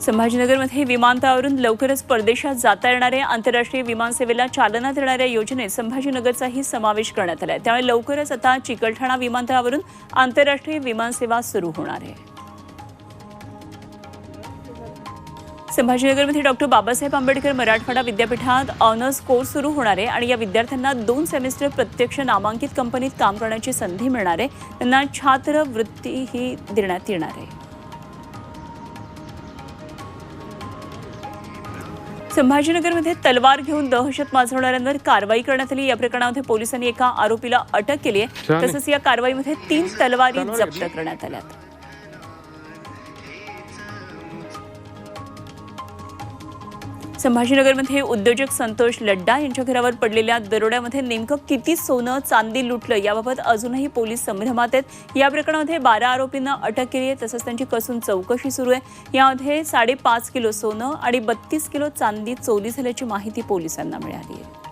संभाजीनगरमध्ये विमानतळावरून लवकरच परदेशात जाता येणाऱ्या आंतरराष्ट्रीय विमानसेवेला चालना देणाऱ्या योजनेत संभाजीनगरचाही समावेश करण्यात आला आहे त्यामुळे लवकरच आता चिकलठाणा विमानतळावरून आंतरराष्ट्रीय विमानसेवा सुरू होणार आहे. संभाजीनगरमध्ये डॉक्टर बाबासाहेब आंबेडकर मराठवाडा विद्यापीठात ऑनर्स कोर्स सुरू होणार आहे आणि या विद्यार्थ्यांना दोन सेमिस्टर प्रत्यक्ष नामांकित कंपनीत काम करण्याची संधी मिळणार आहे. त्यांना छात्रवृत्तीही देण्यात येणार आहे. संभाजीनगरमध्ये तलवार घेऊन दहशत माजवणाऱ्यांवर कारवाई करण्यात आली या प्रकरणामध्ये पोलिसांनी एका आरोपीला अटक केली आहे. तसंच या कारवाईमध्ये तीन तलवारी जप्त? करण्यात आल्यात संभाजीनगरमध्ये उद्योजक संतोष लड्डा यांच्या घरावर पडलेल्या दरोड्यामध्ये नेमकं किती सोनं चांदी लुटलं याबाबत अजूनही पोलीस संभ्रमात आहेत. या प्रकरणामध्ये बारा आरोपींना अटक केली आहे तसंच त्यांची कसून चौकशी सुरू आहे. यामध्ये साडेपाच किलो सोनं आणि बत्तीस किलो चांदी चोरी झाल्याची माहिती पोलिसांना मिळाली आहे.